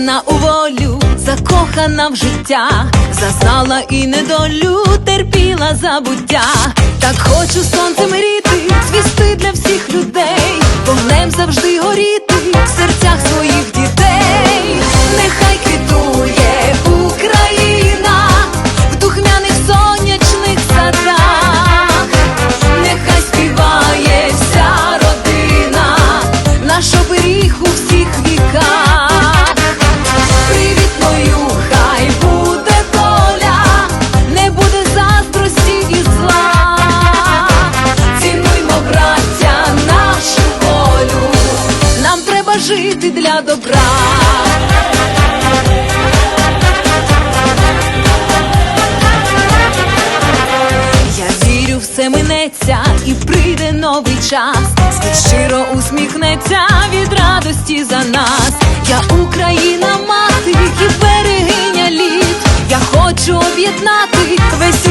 закохана у волю, закохана в життя, зазнала і недолю, терпіла забуття. Так треба жити для добра. Я вірю, все минеться і прийде новий час. Щиро усміхнеться від радості за нас. Я Україна, мати і берегиня літ. Я хочу об'єднати весь.